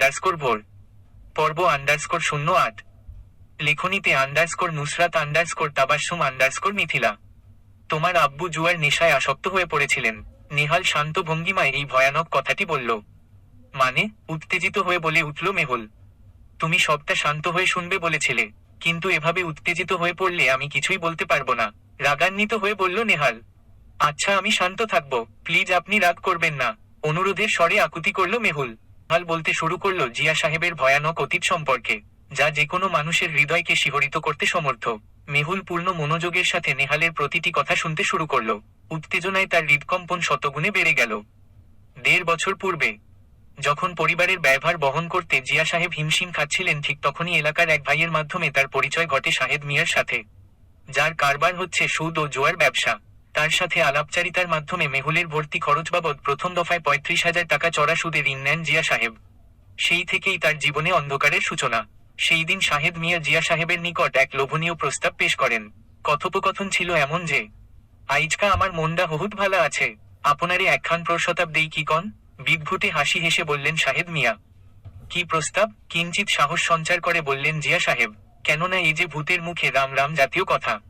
Underscore ভোর, পর্ব underscore শূন্য আট, লেখনীতে underscore Nusrat underscore Tabassum underscore Mithila. তোমার আব্বু জুয়ার নেশায় আসক্ত হয়ে পড়েছিলেন। নেহাল শান্ত ভঙ্গিমায় এই ভয়ানক কথাটি বলল। মানে উত্তেজিত হয়ে বলে উঠল মেহুল। তুমি সবটা শান্ত হয়ে শুনবে বলেছিলে, কিন্তু এভাবে উত্তেজিত হয়ে পড়লে আমি কিছুই বলতে পারব না। রাগান্বিত হয়ে বলল নেহাল আচ্ছা আমি শান্ত থাকব, প্লিজ আপনি রাগ করবেন না। অনুরোধের স্বরে আকুতি করল মেহুল। নেহাল বলতে শুরু করল জিয়া সাহেবের ভয়ানক অতীত সম্পর্কে, যা যে কোনো মানুষের হৃদয়কে শিহরিত করতে সমর্থ মেহুল পূর্ণ মনোযোগের সাথে নেহালের প্রতিটি কথা শুনতে শুরু করল। উত্তেজনায় তার হৃদকম্পন শতগুণে বেড়ে গেল। দেড় বছর পূর্বে, যখন পরিবারের ব্যয়ভার বহন করতে জিয়া সাহেব হিমশিম খাচ্ছিলেন, ঠিক তখনই এলাকার এক ভাইয়ের মাধ্যমে তার পরিচয় ঘটে শাহেদ মিয়ার সাথে, যার কারবার হচ্ছে সুদ ও জোয়ার ব্যবসা। তার সাথে আলাপচারিতার মাধ্যমে মেহুলের ভর্তি খরচ বাবদ প্রথম দফায় পঁয়ত্রিশ হাজার টাকা চড়া সুদে ঋণ নেন জিয়া সাহেব। সেই থেকেই তার জীবনে অন্ধকারের সূচনা। সেই দিন শাহেদ মিয়া জিয়া সাহেবের নিকট এক লোভনীয় প্রস্তাব পেশ করেন। কথোপকথন ছিল এমন যে, আইজকা আমার মনটা বহুত ভালো আছে। আপনারে একখান প্রশতাব দেই কি কন? বিদঘুটে হাসি হেসে বললেন শাহেদ মিয়া। কি প্রস্তাব? কিঞ্চিত সাহস সঞ্চার করে বললেন জিয়া সাহেব। কেননা এই যে ভূতের মুখে রাম রাম জাতীয় কথা।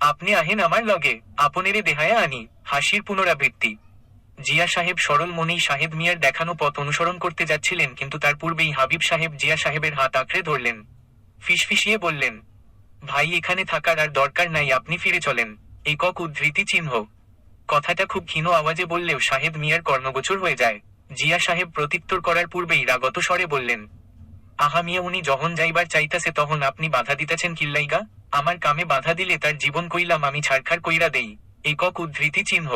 আপনি আহেন আমার লগে আপনেরে দেহায়া আনি, হাসির পুনরাবৃত্তি। জিয়া সাহেব সরল মনেই সাহেব মিয়ার দেখানো পথ অনুসরণ করতে যাচ্ছিলেন, কিন্তু তার পূর্বেই হাবিব সাহেব জিয়া সাহেবের হাত আঁকড়ে ধরলেন। ফিসফিসিয়ে বললেন, ভাই, এখানে থাকার আর দরকার নাই, আপনি ফিরে চলেন। একক উদ্ধৃতি চিহ্ন। কথাটা খুব ক্ষীণ আওয়াজে বললেও সাহেব মিয়ার কর্ণগোচর হয়ে যায়। জিয়া সাহেব প্রত্যুত্তর করার পূর্বেই রাগত স্বরে বললেন আহা মিয়া, উনি যখন যাইবার চাইতাছে তখন আপনি বাধা দিতেছেন কিল্লাইগা। আমার কামে বাধা দিলে তার জীবন কইলাম আমি ছাড়খাড় কইরা দেই। একক উদ্ধৃতি চিহ্ন।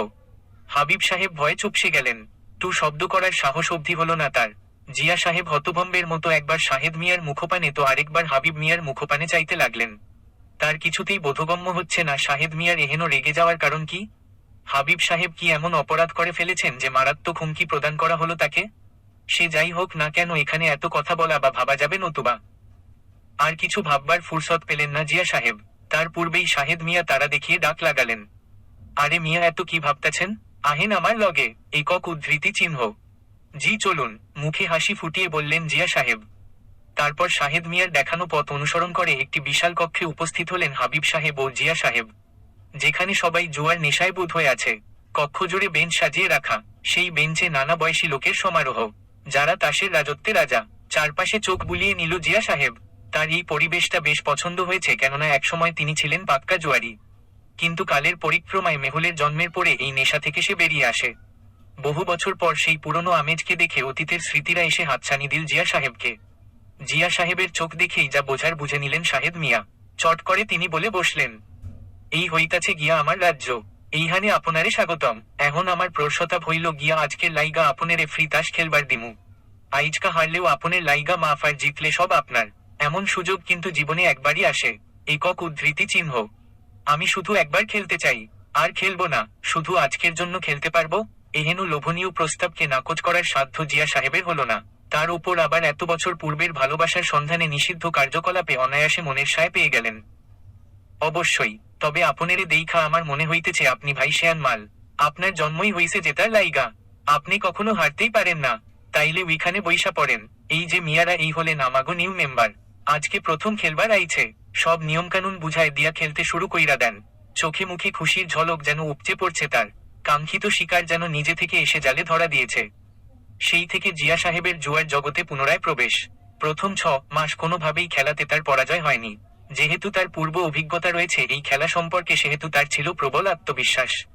হাবিব সাহেব ভয়ে চুপসে গেলেন। টু শব্দ করার সাহস অবধি হল না তার। জিয়া সাহেব হতভম্বের মতো একবার শাহেদ মিয়ার মুখপানে তো আরেকবার হাবিব মিয়ার মুখপানে চাইতে লাগলেন। তার কিছুতেই বোধগম্য হচ্ছে না শাহেদ মিয়ার এহেন রেগে যাওয়ার কারণ কি? হাবিব সাহেব কি এমন অপরাধ করে ফেলেছেন যে মারাত্মক হুমকি প্রদান করা হলো তাকে? সে যাই হোক না কেন এখানে এত কথা বলা বা ভাবা যাবে নতুবা। আর কিছু ভাববার ফুরসত পেলেন না জিয়া সাহেব। তার পূর্বেই শাহেদ মিয়া তারা দেখিয়ে ডাক লাগালেন। আরে মিয়া এত কি ভাবতেছেন? আহেন আমার লগে, একক উদ্ধৃতি চিহ্ন। জি চলুন, মুখে হাসি ফুটিয়ে বললেন জিয়া সাহেব। তারপর শাহেদ মিয়ার দেখানো পথ অনুসরণ করে একটি বিশাল কক্ষে উপস্থিত হলেন হাবিব সাহেব ও জিয়া সাহেব। যেখানে সবাই জোয়ার নেশায় বোধ হয়ে আছে। কক্ষ জুড়ে বেঞ্চ সাজিয়ে রাখা, সেই বেঞ্চে নানা বয়সী লোকের সমারোহ। যারা তাসের রাজত্বে রাজা, চারপাশে চোখ বুলিয়ে নিল জিয়া সাহেব। তার এই পরিবেশটা বেশ পছন্দ হয়েছে, কেননা একসময় তিনি ছিলেন পাক্কা জুয়ারি। কিন্তু কালের পরিক্রমায় মেহুলের জন্মের পরে এই নেশা থেকে সে বেরিয়ে আসে। বহু বছর পর সেই পুরনো আমেজকে দেখে অতীতের স্মৃতিরা এসে হাতছানি দিল জিয়া সাহেবকে। জিয়া সাহেবের চোখ দেখেই যা বোঝার বুঝে নিলেন শাহেদ মিয়া। চট করে তিনি বলে বসলেন, এই হইতাছে গিয়া আমার রাজ্য। এইখানে আপনারে স্বাগতম। এখন আমার প্রসতাপ হইল গিয়া আজকের লাইগা আপনেরে ফ্রি তাস খেলবার দিমু। আইজকা হারলেও আপনের লাইগা মাফ আর জিতলে সব আপনার। এমন সুযোগ কিন্তু জীবনে একবারই আসে। একক উদ্ধৃতি চিহ্ন। আমি শুধু একবার খেলতে চাই। আর খেলব না। শুধু আজকের জন্য খেলতে পারব? এহেন লোভনীয় প্রস্তাবকে নাকচ করার সাধ্য জিয়া সাহেবের হলো না। তার উপর আবার এত বছর পূর্বের ভালোবাসার সন্ধানে নিষিদ্ধ কার্যকলাপে অনায়াসে মনের সায় পেয়ে গেলেন। অবশ্যই, তবে আপনেরে দেইখা আমার মনে হইতেছে আপনি ভাই শেয়ান মাল। আপনার জন্মই হইছে জেতার লাইগা। আপনি কখনো হারতেই পারেন না। তাইলে উইখানে বইসা পড়েন। এই যে মিয়ারা, এই হলেন আমাগো নিউ মেম্বার আজকে প্রথম খেলবার আইছে। সব নিয়মকানুন বুঝায় দিয়া খেলতে শুরু কইরা দেন। চোখে মুখে খুশির ঝলক যেন উপচে পড়ছে তার। কাঙ্ক্ষিত শিকার যেন নিজে থেকে এসে জালে ধরা দিয়েছে। সেই থেকে জিয়া সাহেবের জুয়ার জগতে পুনরায় প্রবেশ। প্রথম ছ মাস কোনোভাবেই খেলাতে তার পরাজয় হয়নি। যেহেতু তার পূর্ব অভিজ্ঞতা রয়েছে, এই খেলা সম্পর্কে সেহেতু তার ছিল প্রবল আত্মবিশ্বাস।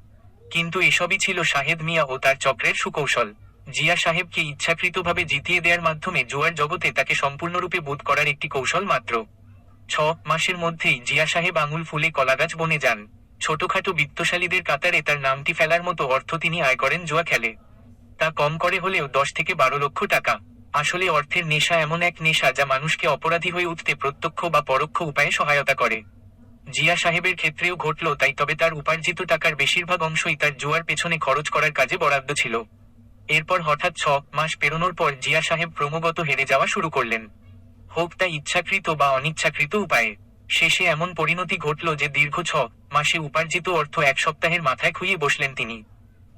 কিন্তু এসবই ছিল শাহেদ মিয়া ও তার চক্রের সুকৌশল। জিয়া সাহেবকে ইচ্ছাকৃতভাবে জিতিয়ে দেওয়ার মাধ্যমে জুয়ার জগতে তাকে সম্পূর্ণরূপে বোধ করার একটি কৌশল মাত্র। ছ মাসের মধ্যেই জিয়া সাহেব আঙুল ফুলে কলাগাছ বনে যান। ছোটখাটো বিত্তশালীদের কাতারে তার নামটি ফেলার মতো অর্থ তিনি আয় করেন জুয়া খেলে। তা কম করে হলেও দশ থেকে বারো লক্ষ টাকা। আসলে অর্থের নেশা এমন এক নেশা যা মানুষকে অপরাধী হয়ে উঠতে প্রত্যক্ষ বা পরোক্ষ উপায়ে সহায়তা করে। জিয়া সাহেবের ক্ষেত্রেও ঘটল তাই তবে তার উপার্জিত টাকার বেশিরভাগ অংশই তার জুয়ার পেছনে খরচ করার কাজে বরাদ্দ ছিল। এরপর হঠাৎ ছ মাস পেরোনোর পর জিয়া সাহেব ক্রমাগত হেরে যাওয়া শুরু করলেন। হোক তা ইচ্ছাকৃত বা অনিচ্ছাকৃত উপায়ে। শেষে এমন পরিণতি ঘটল যে দীর্ঘ ছ মাসে উপার্জিত অর্থ এক সপ্তাহের মাথায় খুইয়ে বসলেন তিনি।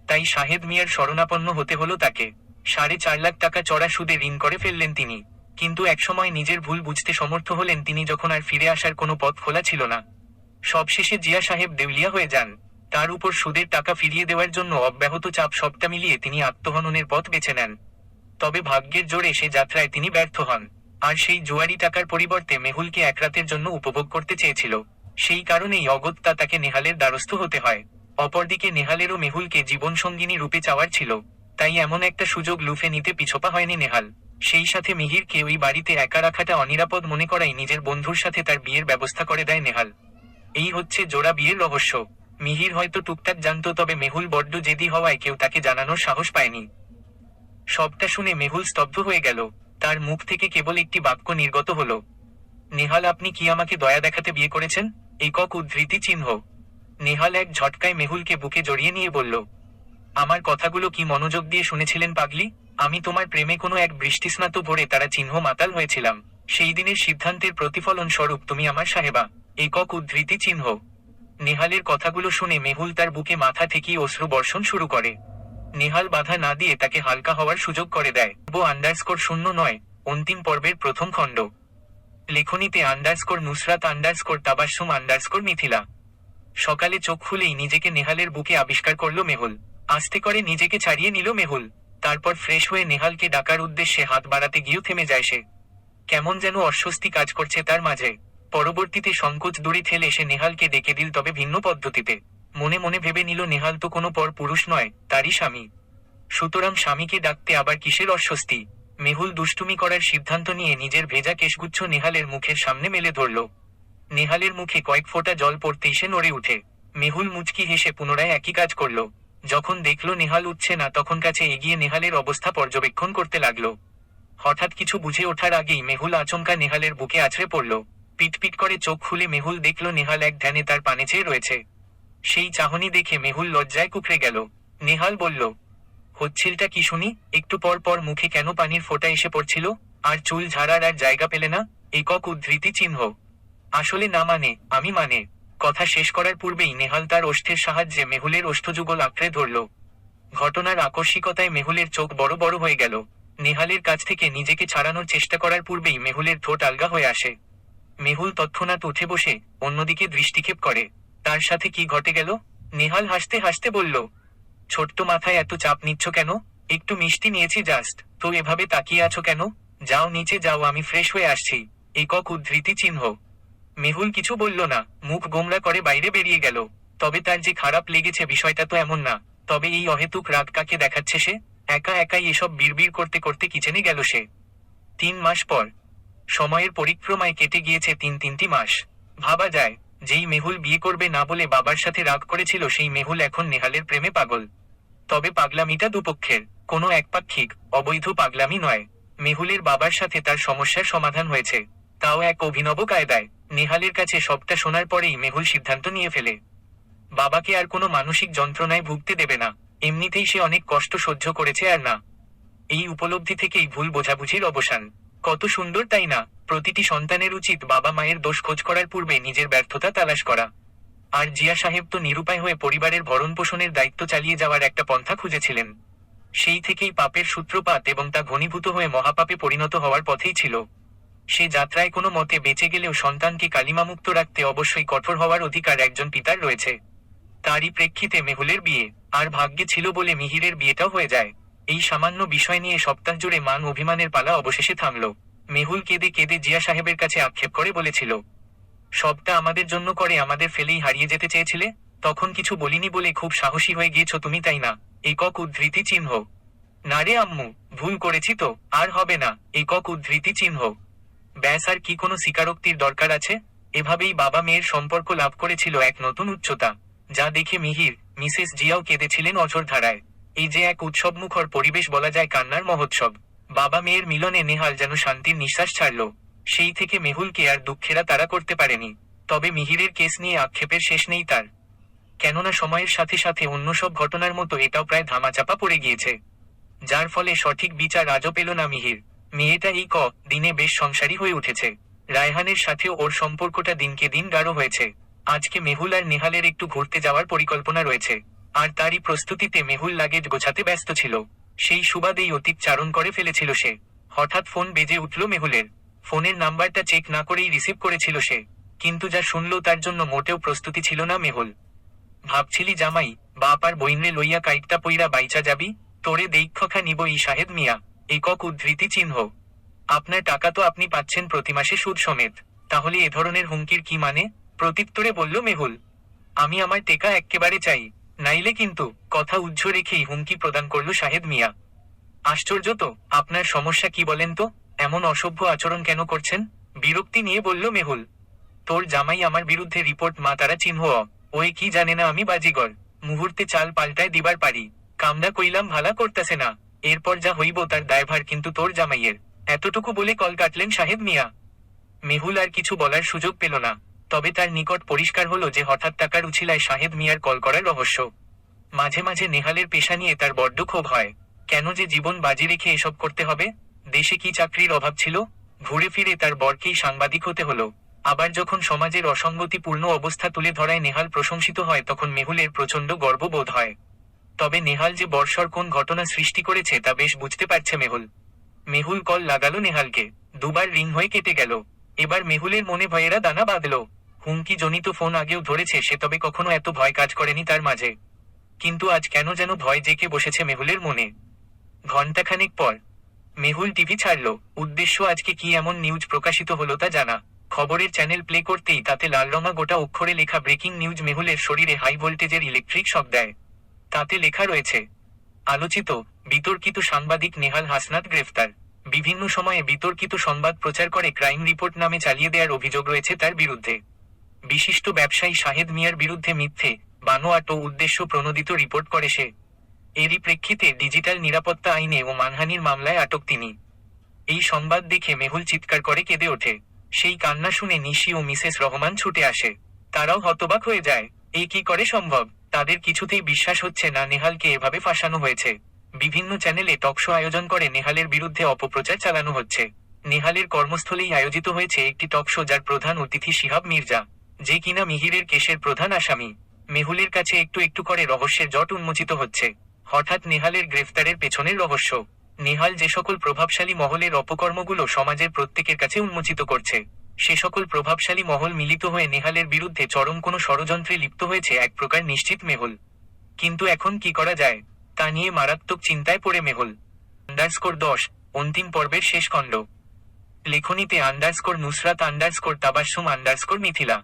তাই শাহেদ মিয়ার শরণাপন্ন হতে হলো তাকে। সাড়ে চার লাখ টাকা চড়া সুদে ঋণ করে ফেললেন তিনি। কিন্তু একসময় নিজের ভুল বুঝতে সমর্থ হলেন তিনি যখন আর ফিরে আসার কোনো পথ খোলা ছিল না। সবশেষে জিয়া সাহেব দেউলিয়া হয়ে যান। তার উপর সুদের টাকা ফিরিয়ে দেওয়ার জন্য অব্যাহত চাপ সবটা মিলিয়ে তিনি আত্মহননের পথ বেছে নেন। তবে ভাগ্যের জোরে সে যাত্রায় তিনি ব্যর্থ হন। আর সেই জুয়ারি টাকার পরিবর্তে মেহুলকে এক রাতের জন্য উপভোগ করতে চেয়েছিল। সেই কারণেই অগত্যা তাকে নেহালের দ্বারস্থ হতে হয়। অপরদিকে নেহালেরও মেহুলকে জীবনসঙ্গিনী রূপে চাওয়ার ছিল। তাই এমন একটা সুযোগ লুফে নিতে পিছপা হয়নি নেহাল। সেই সাথে মিহিরকে ওই বাড়িতে একা রাখাটা অনিরাপদ মনে করাই নিজের বন্ধুর সাথে তার বিয়ের ব্যবস্থা করে দেয় নেহাল। এই হচ্ছে জোড়া বিয়ের রহস্য। মিহির হয়তো টুকটাক জানতো, তবে মেহুল বড্ড জেদি হওয়ায় কেউ তাকে জানানোর সাহস পায়নি। সবটা শুনে মেহুল স্তব্ধ হয়ে গেল। তার মুখ থেকে কেবল একটি বাক্য নির্গত হলো, নেহাল, আপনি কি আমাকে দয়া দেখাতে বিয়ে করেছেন? একক উদ্ধৃতি চিহ্ন। নেহাল এক ঝটকায় মেহুলকে বুকে জড়িয়ে নিয়ে বলল আমার কথাগুলো কি মনোযোগ দিয়ে শুনেছিলেন পাগলি? আমি তোমার প্রেমে কোনো এক বৃষ্টিস্নাত ভরে তারা চিহ্ন মাতাল হয়েছিলাম। সেই দিনের সিদ্ধান্তের প্রতিফলন স্বরূপ তুমি আমার সাহেবা। একক উদ্ধৃতি চিহ্ন। নেহালের কথাগুলো শুনে মেহুল তার বুকে মাথা ঠেকিয়ে অশ্রু বর্ষণ শুরু করে। নেহাল বাধা না দিয়ে তাকে হালকা হওয়ার সুযোগ করে দেয়। বো আন্ডারস্কোর শূন্য নয়, অন্তিম পর্বের প্রথম খণ্ড। লেখনীতে underscore Nusrat underscore Tabassum underscore Mithila. সকালে চোখ খুলেই নিজেকে নেহালের বুকে আবিষ্কার করল মেহুল। আস্তে করে নিজেকে ছাড়িয়ে নিল মেহুল। তারপর ফ্রেশ হয়ে নেহালকে ডাকার উদ্দেশ্যে হাত বাড়াতে গিয়েও থেমে যায় সে। কেমন যেন অস্বস্তি কাজ করছে তার মাঝে। পরবর্তীতে সংকোচ দূরে ঠেলে সে নেহালকে ডেকে দিল তবে ভিন্ন পদ্ধতিতে। মনে মনে ভেবে নিল নেহাল তো কোনো পর পুরুষ নয়, তারই স্বামী। সুতরাং স্বামীকে ডাকতে আবার কিসের অস্বস্তি? মেহুল দুষ্টুমি করার সিদ্ধান্ত নিয়ে নিজের ভেজা কেশগুচ্ছ নেহালের মুখের সামনে মেলে ধরল। নেহালের মুখে কয়েক ফোঁটা জল পড়তেই সে নড়ে উঠে। মেহুল মুচকি হেসে পুনরায় একই কাজ করল। যখন দেখল নেহাল উঠছে না, তখন কাছে এগিয়ে নেহালের অবস্থা পর্যবেক্ষণ করতে লাগল। হঠাৎ কিছু বুঝে ওঠার আগেই মেহুল আচমকা নেহালের বুকে আছড়ে পড়ল। পিটপিট করে চোখ খুলে মেহুল দেখল নেহাল এক ধ্যানে তার পানে চেয়ে রয়েছে। সেই চাহনি দেখে মেহুল লজ্জায় কুকড়ে গেল। নেহাল বলল, হচ্ছিলটা কি শুনি? একটু পর পর মুখে কেন পানির ফোঁটা এসে পড়ছিল? আর চুল ঝাড়ার আর জায়গা পেলে না? একক উদ্ধৃতি চিহ্ন। আসলে না মানে আমি মানে। কথা শেষ করার পূর্বেই নেহাল তার ওষ্ঠের সাহায্যে মেহুলের ওষ্ঠযুগল আঁকড়ে ধরল। ঘটনার আকস্মিকতায় মেহুলের চোখ বড় বড় হয়ে গেল। নেহালের কাছ থেকে নিজেকে ছাড়ানোর চেষ্টা করার পূর্বেই মেহুলের ঠোঁট আলগা হয়ে আসে। মেহুল তৎক্ষণাৎ উঠে বসে অন্যদিকে দৃষ্টিক্ষেপ করে। তার সাথে কি ঘটে গেল? নেহাল হাসতে হাসতে বলল, ছোট্ট মাথায় এত চাপ নিচ্ছ কেন? একটু মিষ্টি নিয়েছি জাস্ট। তো এভাবে তাকিয়ে আছো কেন? যাও নিচে যাও, আমি ফ্রেশ হয়ে আসছি। একক উদ্ধৃতি চিহ্ন। মেহুল কিছু বলল না, মুখ গোমরা করে বাইরে বেরিয়ে গেল। তবে তার যে খারাপ লেগেছে বিষয়টা তো এমন না। তবে এই অহেতুক রাগ কাকে দেখাচ্ছে সে? একা একাই এসব বিড়বিড় করতে করতে কিচেনে গেল সে। তিন মাস পর। সময়ের পরিক্রমায় কেটে গিয়েছে তিন তিনটি মাস। ভাবা যায়, যেই মেহুল বিয়ে করবে না বলে বাবার সাথে রাগ করেছিল, সেই মেহুল এখন নেহালের প্রেমে পাগল। তবে পাগলামিটা দুপক্ষের, কোনো একপাক্ষিক, অবৈধ পাগলামি নয়। মেহুলের বাবার সাথে তার সমস্যার সমাধান হয়েছে। তাও এক অভিনব কায়দায়। নেহালের কাছে সবটা শোনার পরেই মেহুল সিদ্ধান্ত নিয়ে ফেলে। বাবাকে আর কোনো মানসিক যন্ত্রণায় ভুগতে দেবে না। এমনিতেই সে অনেক কষ্ট সহ্য করেছে আর না। এই উপলব্ধি থেকেই ভুল বোঝাবুঝির অবসান। কত সুন্দর তাই না? প্রতিটি সন্তানের উচিত বাবা মায়ের দোষ খোঁজ করার পূর্বে নিজের ব্যর্থতা তালাশ করা। আর জিয়া সাহেব তো নিরুপায় হয়ে পরিবারের ভরণ পোষণের দায়িত্ব চালিয়ে যাওয়ার একটা পন্থা খুঁজেছিলেন। সেই থেকেই পাপের সূত্রপাত এবং তা ঘনীভূত হয়ে মহাপাপে পরিণত হওয়ার পথেই ছিল। সে যাত্রায় কোনো মতে বেঁচে গেলেও সন্তানকে কালিমামুক্ত রাখতে অবশ্যই কঠোর হওয়ার অধিকার একজন পিতার রয়েছে। তারই প্রেক্ষিতে মেহুলের বিয়ে আর ভাগ্যে ছিল বলে মিহিরের বিয়েটাও হয়ে যায়। এই সামান্য বিষয় নিয়ে সপ্তাহ জুড়ে মান অভিমানের পালা অবশেষে থামল। মেহুল কেঁদে কেঁদে জিয়া সাহেবের কাছে আক্ষেপ করে বলেছিল, সবটা আমাদের জন্য করে আমাদের ফেলেই হারিয়ে যেতে চেয়েছিলে? তখন কিছু বলিনি বলে খুব সাহসী হয়ে গিয়েছ তুমি তাই না? একক উদ্ধৃতি চিহ্ন। না রে আম্মু, ভুল করেছি তো, আর হবে না, একক উদ্ধৃতি চিহ্ন। ব্যাস, আর কি কোনো স্বীকারোক্তির দরকার আছে? এভাবেই বাবা মেয়ের সম্পর্ক লাভ করেছিল এক নতুন উচ্চতা। যা দেখে মিহির, মিসেস জিয়াও কেঁদেছিলেন অঝর ধারায় এই যে এক উৎসবমুখর পরিবেশ বলা যায় কান্নার মহোৎসব। বাবা মেয়ের মিলনে নেহাল যেন শান্তির নিঃশ্বাস ছাড়ল। সেই থেকে মেহুলকে আর দুঃখেরা তারা করতে পারেনি। তবে মিহিরের কেস নিয়ে আক্ষেপের শেষ নেই তার। কেননা সময়ের সাথে সাথে অন্য সব ঘটনার মতো এটাও প্রায় ধামাচাপা পড়ে গিয়েছে। যার ফলে সঠিক বিচার আজও পেল না মিহির। মেয়েটা এই ক, দিনে বেশ সংসারী হয়ে উঠেছে। রায়হানের সাথেও ওর সম্পর্কটা দিনকে দিন গাঢ় হয়েছে। আজকে মেহুল আর নেহালের একটু ঘুরতে যাওয়ার পরিকল্পনা রয়েছে। আর তারই প্রস্তুতিতে মেহুল লাগেজ গোছাতে ব্যস্ত ছিল। সেই সুবাদেই অতীত চারণ করে ফেলেছিল সে। হঠাৎ ফোন বেজে উঠল মেহুলের। ফোনের নাম্বারটা চেক না করেই রিসিভ করেছিল সে। কিন্তু যা শুনল তার জন্য মোটেও প্রস্তুতি ছিল না মেহুল। ভাবছিলি জামাই বাপার বইনরে লইয়া কাইটটা পইরা বাইচা যাবি? তোরে দৈক্ষখা নিব ই সাহেব মিয়া। একক উদ্ধৃতি চিহ্ন। আপনার টাকা তো আপনি পাচ্ছেন প্রতি মাসে সুদ সমেত। তাহলে এ ধরনের হুমকির কি মানে? প্রত্যুত্তরে বলল মেহুল। আমি আমার টেকা এক্কেবারে চাই, নাইলে কিন্তু কথা উজ্জ্ব রেখেই হুমকি প্রদান করল সাহেব মিয়া। আশ্চর্য তো, আপনার সমস্যা কি বলেন তো? এমন অসভ্য আচরণ কেন করছেন? বিরক্তি নিয়ে বলল মেহুল। তোর জামাই আমার বিরুদ্ধে রিপোর্ট মা তারা চিহ্ন। ওই কি জানে না আমি বাজিগর। মুহূর্তে চাল পাল্টায় দিবার পারি। কামনা কইলাম ভালা করতেছে না। এরপর যা হইব তার দায়ভার কিন্তু তোর জামাইয়ের। এতটুকু বলে কল কাটলেন সাহেব মিয়া। মেহুল আর কিছু বলার সুযোগ পেল না। তবে তার নিকট পরিষ্কার হলো যে হঠাৎ টাকার উছিলায় সাহেব মিয়ার কল করার রহস্য। মাঝে মাঝে নেহালের পেশা নিয়ে তার বড্ড ক্ষোভ হয়। কেন যে জীবন বাজি রেখে এসব করতে হবে? দেশে কি চাকরির অভাব ছিল? ঘুরে ফিরে তার বরকেই সাংবাদিক হতে হলো। আবার যখন সমাজের অসঙ্গতিপূর্ণ অবস্থা তুলে ধরায় নেহাল প্রশংসিত হয়, তখন মেহুলের প্রচণ্ড গর্ববোধ হয়। তবে নেহাল যে বর্ষর কোন ঘটনা সৃষ্টি করেছে তা বেশ বুঝতে পারছে মেহুল। মেহুল কল লাগালো নেহালকে। দুবার রিং হয়ে কেটে গেল। এবার মেহুলের মনে ভয়েরা দানা বাঁধল। হুমকি জনিত ফোন আগেও ধরেছে, সে তবে কখনো এত ভয় কাজ করেনি তার মাঝে। কিন্তু আজ কেন যেন ভয় জেকে বসেছে মেহুলের মনে। ঘণ্টাখানেক পর, মেহুল টিভি ছাড়ল। উদ্দেশ্য আজকে কি এমন নিউজ প্রকাশিত হলো তা জানা। খবরের চ্যানেল প্লে করতেই তাতে লালরঙা গোটা অক্ষরে লেখা ব্রেকিং নিউজ মেহুলের শরীরে হাই ভোল্টেজের ইলেকট্রিক শক দেয়। তাতে লেখা রয়েছে, আলোচিত, বিতর্কিত সাংবাদিক নেহাল হাসনাত গ্রেফতার। বিভিন্ন সময়ে বিতর্কিত সংবাদ প্রচার করে ক্রাইম রিপোর্ট নামে চালিয়ে দেওয়ার অভিযোগ রয়েছে তার বিরুদ্ধে। বিশিষ্ট ব্যবসায়ী শাহেদ মিয়ার বিরুদ্ধে মিথ্যে, বানোয়াট ও উদ্দেশ্য প্রণোদিত রিপোর্ট করে সে। এরই প্রেক্ষিতে ডিজিটাল নিরাপত্তা আইনে ও মানহানির মামলায় আটক তিনি। এই সংবাদ দেখে মেহুল চিৎকার করে কেঁদে ওঠে। সেই কান্না শুনে নিশি ও মিসেস রহমান ছুটে আসে। তারাও হতবাক হয়ে যায়, এ কি করে সম্ভব? তাদের কিছুতেই বিশ্বাস হচ্ছে না। নেহালকে এভাবে ফাঁসানো হয়েছে। বিভিন্ন চ্যানেলে টকশো আয়োজন করে নেহালের বিরুদ্ধে অপপ্রচার চালানো হচ্ছে। নেহালের কর্মস্থলেই আয়োজিত হয়েছে একটি টকশো যার প্রধান অতিথি শিহাব মির্জা, যে কিনা মিহিরের কেসের প্রধান আসামি। মেহুলের কাছে একটু একটু করে রহস্যের জট উন্মোচিত হচ্ছে। হঠাৎ নেহালের গ্রেফতারের পেছনের রহস্য। নেহাল যে সকল প্রভাবশালী মহলের অপকর্মগুলো সমাজের প্রত্যেকের কাছে উন্মোচিত করছে। সে সকল প্রভাবশালী মহল মিলিত হয়ে নেহালের বিরুদ্ধে চরম কোনো ষড়যন্ত্রে লিপ্ত হয়েছে এক প্রকার নিশ্চিত মেহল। কিন্তু এখন কি করা যায়, তা নিয়ে মারাত্মক চিন্তায় পড়ে মেহল। আন্ডারস্কোর দশ, অন্তিম পর্বের শেষ খণ্ড। লেখনীতে underscore Nusrat underscore Tabassum underscore Mithila.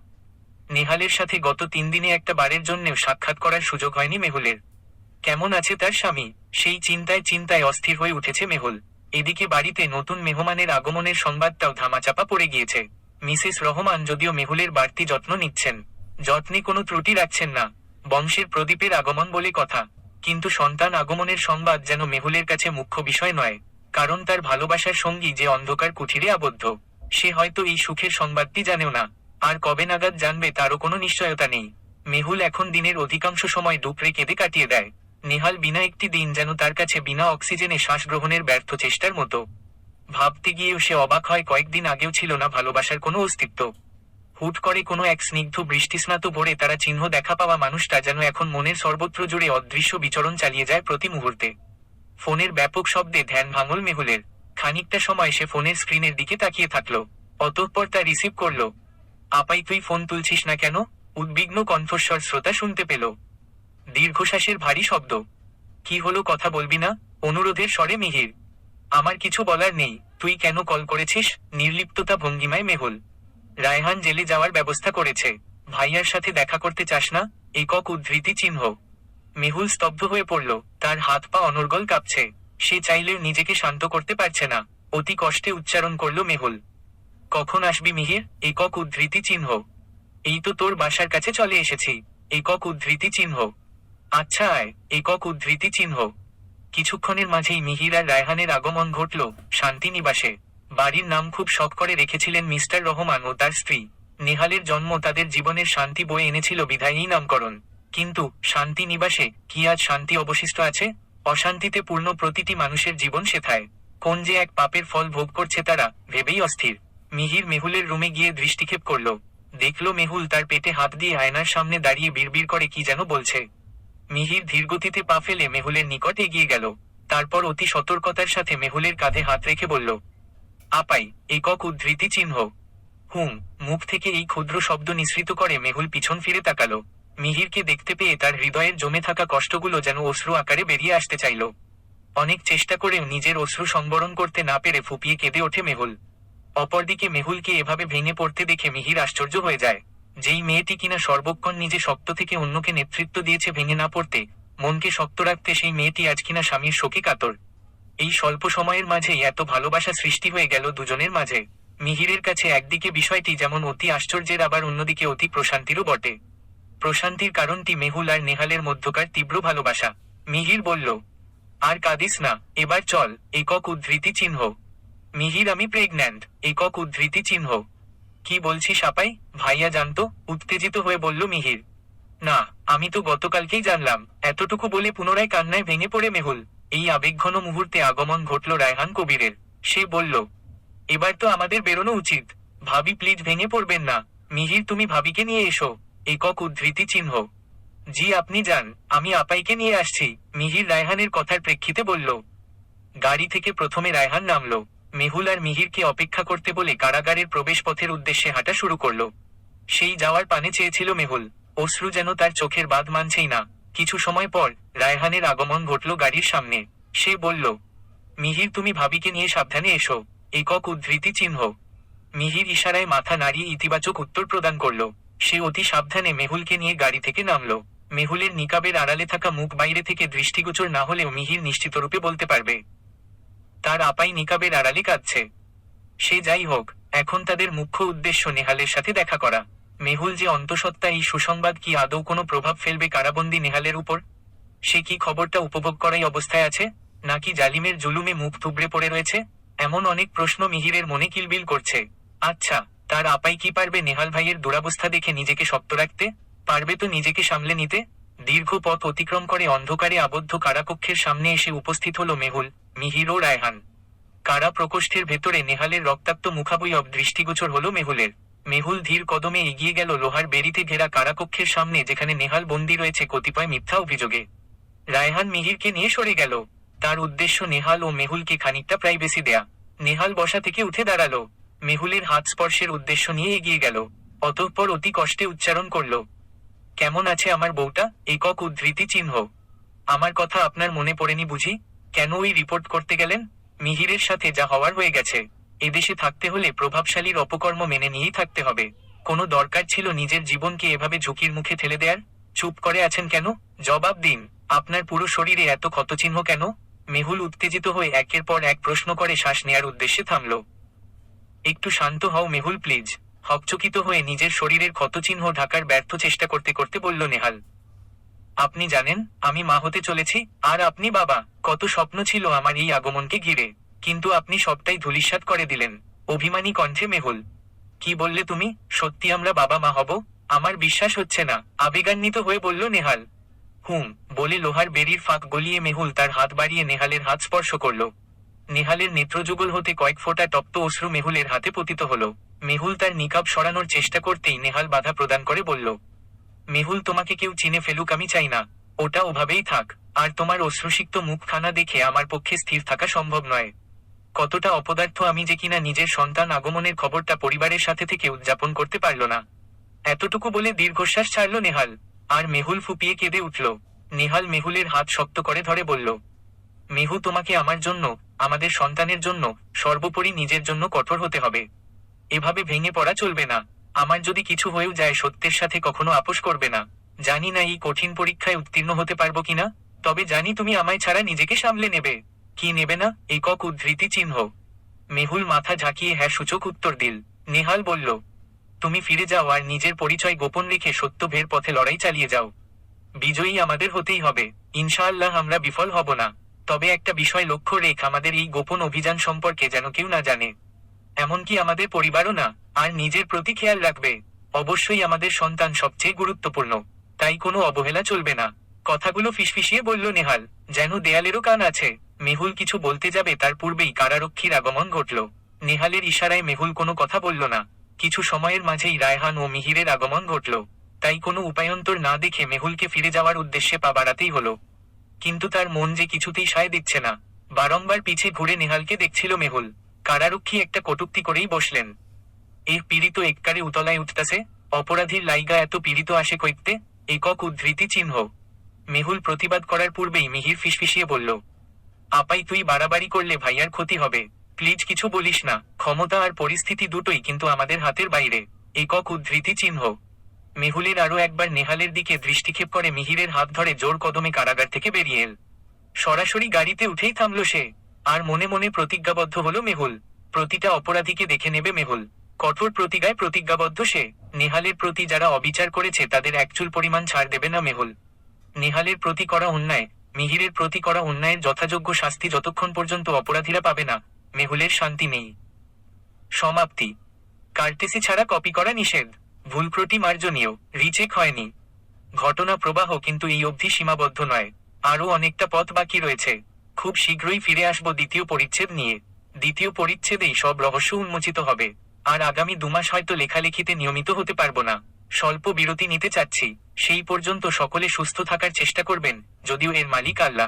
নেহালের সাথে গত তিন দিনে একটা বারের জন্যেও সাক্ষাৎ করার সুযোগ হয়নি মেহুলের। কেমন আছে তার স্বামী? সেই চিন্তায় চিন্তায় অস্থির হয়ে উঠেছে মেহুল। এদিকে বাড়িতে নতুন মেহমানের আগমনের সংবাদটাও ধামাচাপা পড়ে গিয়েছে। মিসেস রহমান যদিও মেহুলের বাড়তি যত্ন নিচ্ছেন, যত্নে কোনো ত্রুটি রাখছেন না, বংশের প্রদীপের আগমন বলে কথা। কিন্তু সন্তান আগমনের সংবাদ যেন মেহুলের কাছে মুখ্য বিষয় নয়, কারণ তার ভালোবাসার সঙ্গী যে অন্ধকার কুঠিরে আবদ্ধ, সে হয়তো এই সুখের সংবাদটি জানেও না। আর কবে নাগাদ জানবে তারও কোনো নিশ্চয়তা নেই। মেহুল এখন দিনের অধিকাংশ সময় দুপড়ে কেঁদে কাটিয়ে দেয়। নেহাল বিনা একটি দিন যেন তার কাছে বিনা অক্সিজেনে শ্বাস গ্রহণের ব্যর্থ চেষ্টার মতো। ভাবতে গিয়েও সে অবাক হয়, কয়েকদিন আগেও ছিল না ভালোবাসার কোনো অস্তিত্ব। হুট করে কোনো এক স্নিগ্ধ বৃষ্টিস্নাত ভোরে তারা চিহ্ন দেখা পাওয়া মানুষটা যেন এখন মনের সর্বত্র জুড়ে অদৃশ্য বিচরণ চালিয়ে যায় প্রতি মুহূর্তে। ফোনের ব্যাপক শব্দে ধ্যান ভাঙল মেহুলের। খানিকটা সময় সে ফোনের স্ক্রিনের দিকে তাকিয়ে থাকল। অতঃপর তা রিসিভ করল। আপাই তুই ফোন তুলছিস না কেন? উদ্বিগ্ন কণ্ঠস্বর শ্রোতা শুনতে পেল। দীর্ঘশ্বাসের ভারী শব্দ। কি হলো কথা বলবি না? অনুরোধের স্বরে মিহির। আমার কিছু বলার নেই। তুই কেন কল করেছিস? নির্লিপ্ততা ভঙ্গিমায় মেহুল। রায়হান জেলে যাওয়ার ব্যবস্থা করেছে। ভাইয়ার সাথে দেখা করতে চাস না? একক উদ্ধৃতি চিহ্ন। মেহুল স্তব্ধ হয়ে পড়ল। তার হাত পা অনর্গল কাঁপছে। সে চাইলেও নিজেকে শান্ত করতে পারছে না। অতি কষ্টে উচ্চারণ করল মেহুল। কখন আসবি মিহির? একক উদ্ধৃতি চিহ্ন। এই তো তোর বাসার কাছে চলে এসেছি। একক উদ্ধৃতি চিহ্ন। আচ্ছা আয় একক উদ্ধৃতি চিহ্ন। কিছুক্ষণের মাঝেই মিহির আর রায়হানের আগমন ঘটল শান্তিনিবাসে। বাড়ির নাম খুব শখ করে রেখেছিলেন মিস্টার রহমান ও তার স্ত্রী। নেহালের জন্ম তাদের জীবনের শান্তি বয়ে এনেছিল বিধায়ী নামকরণ। কিন্তু শান্তি নিবাসে কি আজ শান্তি অবশিষ্ট আছে? অশান্তিতে পূর্ণ প্রতিটি মানুষের জীবন সেথায়। কোন যে এক পাপের ফল ভোগ করছে তারা ভেবেই অস্থির। মিহির মেহুলের রুমে গিয়ে দৃষ্টিক্ষেপ করল। দেখল মেহুল তার পেটে হাত দিয়ে আয়নার সামনে দাঁড়িয়ে বিড়বিড় করে কি যেন বলছে। মিহির ধীরগতিতে পা ফেলে মেহুলের নিকট এগিয়ে গেল। তারপর অতি সতর্কতার সাথে মেহুলের কাঁধে হাত রেখে বলল, আপাই, একক উদ্ধৃতি চিহ্ন। হুম, মুখ থেকে এই ক্ষুদ্র শব্দ নিঃসৃত করে মেহুল পিছন ফিরে তাকালো। মিহিরকে দেখতে পেয়ে তার হৃদয়ের জমে থাকা কষ্টগুলো যেন অশ্রু আকারে বেরিয়ে আসতে চাইল। অনেক চেষ্টা করেও নিজের অশ্রু সংবরণ করতে না পেরে ফুপিয়ে কেঁদে ওঠে মেহুল। অপরদিকে মেহুলকে এভাবে ভেঙে পড়তে দেখে মিহির আশ্চর্য হয়ে যায়। যেই মেয়েটি কিনা সর্বক্ষণ নিজে শক্ত থেকে অন্যকে নেতৃত্ব দিয়েছে ভেঙে না পড়তে, মনকে শক্ত রাখতে সেই মেয়েটি আজ কিনা স্বামীর শোকে কাতর। এই স্বল্প সময়ের মাঝেই এত ভালোবাসা সৃষ্টি হয়ে গেল দুজনের মাঝে। মিহিরের কাছে একদিকে বিষয়টি যেমন অতি আশ্চর্যের, আবার অন্যদিকে অতি প্রশান্তিরও বটে। প্রশান্তির কারণটি মেহুল আর নেহালের মধ্যকার তীব্র ভালোবাসা। মিহির বলল, আর কাঁদিস না, এবার চল, একক উদ্ধৃতি চিহ্ন। মিহির, আমি প্রেগন্যান্ট একক উদ্ধৃতি চিহ্ন। কি বলছিস আপাই? ভাইয়া জানতো, উত্তেজিত হয়ে বলল, মিহির, না, আমি তো গতকালকেই জানলাম। এতটুকু বলে পুনরায় কান্নায় ভেঙে পড়ে মেহুল। এই আবেগঘন মুহূর্তে আগমন ঘটল রায়হান কবিরের। সে বলল, এবার তো আমাদের বেরোনো উচিত। ভাবি, প্লিজ ভেঙে পড়বেন না। মিহির, তুমি ভাবিকে নিয়ে এসো। একক উদ্ধৃতি চিহ্ন। জি, আপনি যান। আমি আপাইকে নিয়ে আসছি। মিহির রায়হানের কথার প্রেক্ষিতে বলল, গাড়ি থেকে প্রথমে রায়হান নামলো। মেহুল আর মিহিরকে অপেক্ষা করতে বলে কারাগারের প্রবেশ পথের উদ্দেশ্যে হাঁটা শুরু করল। সেই যাওয়ার পানে চেয়েছিল মেহুল। অশ্রু যেন তার চোখের বাদ মানছেই না। কিছু সময় পর রায়হানের আগমন ঘটল গাড়ির সামনে। সে বলল, মিহির, তুমি ভাবিকে নিয়ে সাবধানে এসো। একক উদ্ধৃতি চিহ্ন। মিহির ইশারায় মাথা নাড়িয়ে ইতিবাচক উত্তর প্রদান করল। সে অতি সাবধানে মেহুলকে নিয়ে গাড়ি থেকে নামল। মেহুলের নিকাবের আড়ালে থাকা মুখ বাইরে থেকে দৃষ্টিগোচর না হলেও মিহির নিশ্চিতরূপে বলতে পারবে তার আপাই নিকাবের আড়ালে কাঁদছে। সে যাই হোক, এখন তাদের মুখ্য উদ্দেশ্য নেহালের সাথে দেখা করা। মেহুল যে অন্তঃসত্ত্বা এই সুসংবাদ কি আদৌ কোনো প্রভাব ফেলবে কারাবন্দী নেহালের উপর? সে কি খবরটা উপভোগ করাই অবস্থায় আছে, নাকি জালিমের জুলুমে মুখ থুবড়ে পড়ে রয়েছে? এমন অনেক প্রশ্ন মিহিরের মনে কিলবিল করছে। আচ্ছা তার আপাই কি পারবে নেহাল ভাইয়ের দুরাবস্থা দেখে নিজেকে শক্ত রাখতে? পারবে তো নিজেকে সামলে নিতে? দীর্ঘ পথ অতিক্রম করে অন্ধকারে আবদ্ধ কারাকক্ষের সামনে এসে উপস্থিত হল মেহুল, মিহির ও রায়হান। কারা প্রকোষ্ঠের ভেতরে নেহালের রক্তাক্ত মুখাবয়ব দৃষ্টিগোচর হল মেহুলের। মেহুল ধীর কদমে এগিয়ে গেল লোহার বেরিতে ঘেরা কারাকক্ষের সামনে যেখানে নেহাল বন্দি রয়েছে কতিপয় মিথ্যা অভিযোগে। রায়হান মিহিরকে নিয়ে সরে গেল। তার উদ্দেশ্য নেহাল ও মেহুলকে খানিকটা প্রাইভেসি দেয়া। নেহাল বসা থেকে উঠে দাঁড়াল। মেহুলের হাত স্পর্শের উদ্দেশ্য নিয়ে এগিয়ে গেল। অতঃপর অতি কষ্টে উচ্চারণ করল কেমন আছে আমার বউটা? একক উদ্ধৃতি চিহ্ন। আমার কথা আপনার মনে পড়েনি বুঝি? কেন ওই রিপোর্ট করতে গেলেন? মিহিরের সাথে যা হওয়ার হয়ে গেছে। এদেশে থাকতে হলে প্রভাবশালীর অপকর্ম মেনে নিয়েই থাকতে হবে। কোনো দরকার ছিল নিজের জীবনকে এভাবে ঝুঁকির মুখে ঠেলে দেয়ার? চুপ করে আছেন কেন? জবাব দিন। আপনার পুরো শরীরে এত ক্ষতচিহ্ন কেন? মেহুল উত্তেজিত হয়ে একের পর এক প্রশ্ন করে শ্বাস নেয়ার উদ্দেশ্যে থামল। একটু শান্ত হও মেহুল, প্লিজ। হকচকিত হয়ে নিজের শরীরের ক্ষতচিহ্ন ঢাকার ব্যর্থ চেষ্টা করতে করতে বলল নেহাল, আপনি জানেন, আমি মা হতে চলেছি, আর আপনি বাবা, কত স্বপ্ন ছিল আমার এই আগমনকে ঘিরে, কিন্তু আপনি সবটাই ধূলিসাৎ করে দিলেন, অভিমানী কণ্ঠে মেহুল, কি বললে তুমি? সত্যি আমরা বাবা মা হব? আমার বিশ্বাস হচ্ছে না। আবেগান্বিত হয়ে বলল নেহাল, হুম, বলে লোহার বেরির ফাঁক গলিয়ে মেহুল তার হাত বাড়িয়ে নেহালের হাত স্পর্শ করল। নেহালের নেত্রযুগল হতে কয়েক ফোঁটা তপ্ত অশ্রু মেহুলের হাতে পতিত হল। মেহুল তার নিকাব সরানোর চেষ্টা করতেই নেহাল বাধা প্রদান করে বলল, মেহুল, তোমাকে কেউ চিনে ফেলুক, আমি চাই না। ওটা ওভাবেই থাক। আর তোমার অশ্রুসিক্ত মুখখানা দেখে আমার পক্ষে স্থির থাকা সম্ভব নয়। কতটা অপদার্থ আমি যে কিনা নিজের সন্তান আগমনের খবরটা পরিবারের সাথে থেকে উদযাপন করতে পারল না। এতটুকু বলে দীর্ঘশ্বাস ছাড়ল নেহাল। আর মেহুল ফুপিয়ে কেঁদে উঠল। নেহাল মেহুলের হাত শক্ত করে ধরে বলল মেহু তোমাকে আমার জন্য, আমাদের সন্তানের জন্য, সর্বোপরি নিজের জন্য কঠোর হতে হবে। এভাবে ভেঙে পড়া চলবে না। আমার যদি কিছু হয়েও যায়, সত্যের সাথে কখনো আপোষ করবে না। জানি না এই কঠিন পরীক্ষায় উত্তীর্ণ হতে পারব কিনা, তবে জানি তুমি আমায় ছাড়া নিজেকে সামলে নেবে। কি নেবে না? একক উদ্ধৃতি চিহ্ন। মেহুল মাথা ঝাঁকিয়ে হ্যাঁ সূচক উত্তর দিল। নেহাল বলল, তুমি ফিরে যাও আর নিজের পরিচয় গোপন রেখে সত্য ভের পথে লড়াই চালিয়ে যাও। বিজয়ী আমাদের হতেই হবে। ইনশাআল্লাহ আমরা বিফল হব না। তবে একটা বিষয় লক্ষ্য রেখ আমাদের এই গোপন অভিযান সম্পর্কে যেন কেউ না জানে। এমনকি আমাদের পরিবারও না, আর নিজের প্রতি খেয়াল রাখবে। অবশ্যই আমাদের সন্তান সবচেয়ে গুরুত্বপূর্ণ। তাই কোনো অবহেলা চলবে না। কথাগুলো ফিসফিসিয়ে বলল নেহাল, যেন দেয়ালেরও কান আছে। মেহুল কিছু বলতে যাবে তার পূর্বেই কারারক্ষীর আগমন ঘটল। নেহালের ইশারায় মেহুল কোনো কথা বলল না। কিছু সময়ের মাঝেই রায়হান ও মিহিরের আগমন ঘটল। তাই কোনো উপায়ন্তর না দেখে মেহুলকে ফিরে যাওয়ার উদ্দেশ্যে পা বাড়াতেই হলো। কিন্তু তার মন যে কিছুতেই সায় দিচ্ছে না। বারংবার পিছে ঘুরে নেহালকে দেখছিল মেহুল। কারারক্ষী একটা কটুক্তি করেই বসলেন। এই পীড়িত এককারে উতলায় উঠতাছে, অপরাধীর লাইগা এত পীড়িত আসে কইতে, একক উদ্ধৃতি চিহ্ন। মেহুল প্রতিবাদ করার পূর্বেই মিহির ফিসফিসিয়ে বলল, আপাই তুই বাড়াবাড়ি করলে ভাইয়ার ক্ষতি হবে। প্লিজ কিছু বলিস না। ক্ষমতা আর পরিস্থিতি দুটোই কিন্তু আমাদের হাতের বাইরে। একক উদ্ধৃতি চিহ্ন। মেহুলের আরও একবার নেহালের দিকে দৃষ্টিক্ষেপ করে মিহিরের হাত ধরে জোর কদমে কারাগার থেকে বেরিয়ে এল। সরাসরি গাড়িতে উঠেই থামল সে। আর মনে মনে প্রতিজ্ঞাবদ্ধ হলো মেহুল। প্রতিটা অপরাধীকে দেখে নেবে মেহুল। কঠোর প্রতিজ্ঞায় প্রতিজ্ঞাবদ্ধ সে। নেহালের প্রতি যারা অবিচার করেছে, তাদের একচুল পরিমাণ ছাড় দেবে না মেহুল। নেহালের প্রতি করা অন্যায়, মিহিরের প্রতি করা অন্যায়ের যথাযোগ্য শাস্তি যতক্ষণ পর্যন্ত অপরাধীরা পাবে না, মেহুলের শান্তি নেই। সমাপ্তি। কার্টেসি ছাড়া কপি করা নিষেধ। ভুলক্রটি মার্জনীয় রিচেক হয়নি। ঘটনা প্রবাহ কিন্তু এই অবধি সীমাবদ্ধ নয়। আরও অনেকটা পথ বাকি রয়েছে। খুব শীঘ্রই ফিরে আসব দ্বিতীয় পরিচ্ছেদ নিয়ে। দ্বিতীয় পরিচ্ছেদেই সব রহস্য উন্মোচিত হবে। আর আগামী দুমাস হয়তো লেখালেখিতে নিয়মিত হতে পারব না। স্বল্প বিরতি নিতে চাচ্ছি। সেই পর্যন্ত সকলে সুস্থ থাকার চেষ্টা করবেন, যদিও এর মালিক আল্লাহ।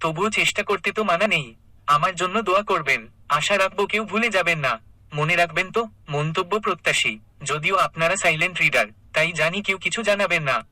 তবুও চেষ্টা করতে তো মানা নেই। আমার জন্য দোয়া করবেন। আশা রাখব কেউ ভুলে যাবেন না। মনে রাখবেন তো, মন্তব্য প্রত্যাশী, যদিও আপনারা সাইলেন্ট রিডার তাই জানি কেউ কিছু জানাবেন না।